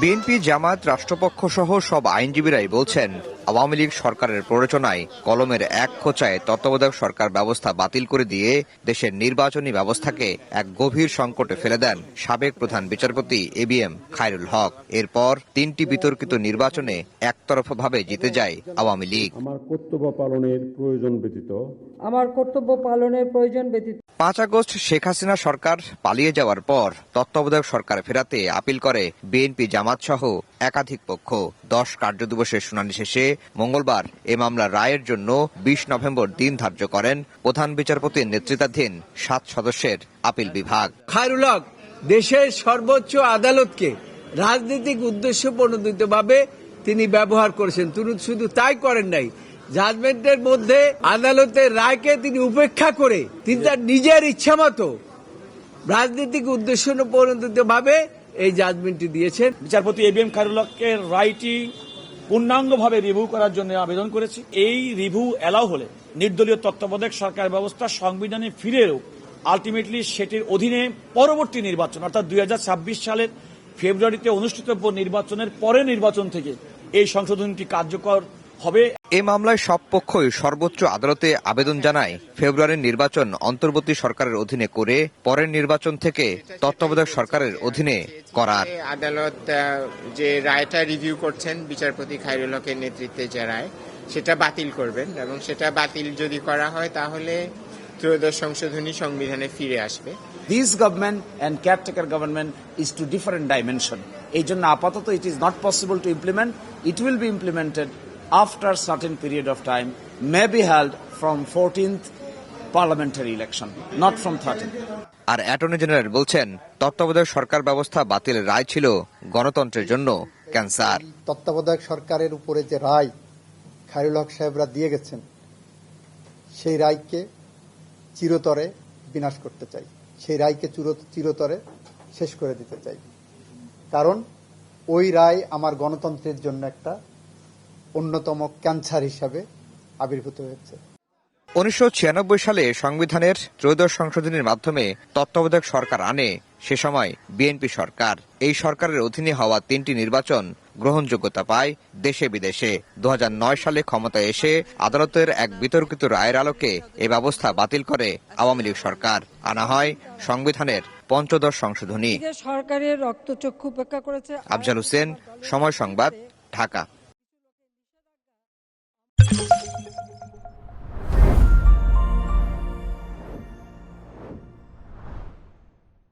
BNP জামাত রাষ্ট্রপক্ষ সহ সব আইনজীবীরাই বলছেন আওয়ামী লীগ সরকারের প্ররোচনায় কলমের এক খোঁচায় তত্ত্বাবধায়ক সরকার ব্যবস্থা বাতিল করে দিয়ে দেশের নির্বাচনী ব্যবস্থাকে এক গভীর সংকটে ফেলে দেন সাবেক প্রধান বিচারপতি A B M Khairul Haque. এরপর তিনটি বিতর্কিত নির্বাচনে একতরফাভাবে জিতে যায় আওয়ামী লীগ। আমার কর্তব্য পালনের প্রয়োজন ব্যতীত। আমার কর্তব্য পালনের প্রয়োজন ব্যতীত। পাঁচ আগস্ট শেখ হাসিনা সরকার পালিয়ে যাওয়ার পর তত্ত্বাবধায়ক সরকার ফেরাতে আপিল করে বিএনপি জামাত সহ একাধিক পক্ষ। দশ কার্যদিবসের শুনানি শেষে মঙ্গলবার এ মামলার রায়ের জন্য বিশ নভেম্বর দিন ধার্য করেন প্রধান বিচারপতির নেতৃত্বাধীন সাত সদস্যের আপিল বিভাগ। খায়রুল হক দেশের সর্বোচ্চ আদালতকে রাজনৈতিক উদ্দেশ্য প্রণোদিতভাবে তিনি ব্যবহার করেছেন। তিনি শুধু তাই করেন নাই জাজমেন্টের মধ্যে আদালতের রায়কে তিনি উপেক্ষা করে তিনি তার নিজের ইচ্ছা মতো রাজনৈতিক উদ্দেশ্য প্রণোদিতভাবে এই জাজমেন্টটি দিয়েছেন। বিচারপতি এ বি এম খায়রুল্লাহকে রায়টি পূর্ণাঙ্গভাবে রিভিউ করার জন্য আবেদন করেছি। এই রিভিউ এলাও হলে নির্দলীয় তত্ত্বাবধায়ক সরকার ব্যবস্থা সংবিধানে ফিরেও আলটিমেটলি সেটির অধীনে পরবর্তী নির্বাচন, অর্থাৎ দুই হাজার ছাব্বিশ সালের ফেব্রুয়ারিতে অনুষ্ঠিতব্য নির্বাচনের পরে নির্বাচন থেকে এই সংশোধনটি কার্যকর হবে এ মামলায় সব পক্ষই সর্বোচ্চ আদালতে আবেদন জানায় ফেব্রুয়ারির নির্বাচন অন্তর্বর্তী সরকারের অধীনে করে পরের নির্বাচন থেকে তত্ত্বাবধায়ক সরকারের অধীনে করার। আদালত যে রায়টা রিভিউ করছেন বিচারপতি খায়রুল হকের নেতৃত্বে যে রায় সেটা বাতিল করবেন এবং সেটা বাতিল যদি করা হয় তাহলে ত্রয়োদশ সংশোধনী সংবিধানে ফিরে আসবে। This government and caretaker government is two different dimension এই জন্য আপাতত it is not possible to implement It will be implemented after certain period of time, may be held from 14th parliamentary election, not from 13th. আর attorney general বলছেন তত্ত্বাবধায়ক সরকার ব্যবস্থা বাতিলের রায় ছিল গণতন্ত্রের জন্য ক্যান্সার। তত্ত্বাবধায়ক সরকারের উপরে যে রায় খায়রুল হক সাহেবরা দিয়ে গেছেন সেই রায়কে চিরতরে বিনাশ করতে চাই। সেই রায়কে চিরতরে শেষ করে দিতে চাই। কারণ ওই রায় আমার গণতন্ত্রের জন্য একটা অন্যতম ক্যান্সার হিসাবে আবির্ভূত হয়েছে। উনিশশো ছিয়ানব্বই সালে সংবিধানের ত্রয়োদশ সংশোধনীর মাধ্যমে তত্ত্বাবধায়ক সরকার আনে সে সময় বিএনপি সরকার। এই সরকারের অধীনে হওয়া তিনটি নির্বাচন গ্রহণযোগ্যতা পায় দেশে বিদেশে। দু হাজার নয় সালে ক্ষমতায় এসে আদালতের এক বিতর্কিত রায়ের আলোকে এ ব্যবস্থা বাতিল করে আওয়ামী লীগ সরকার। আনা হয় সংবিধানের পঞ্চদশ সংশোধনী। সরকারের রক্তচক্ষু উপেক্ষা করেছে আফজাল হোসেন সময় সংবাদ ঢাকা।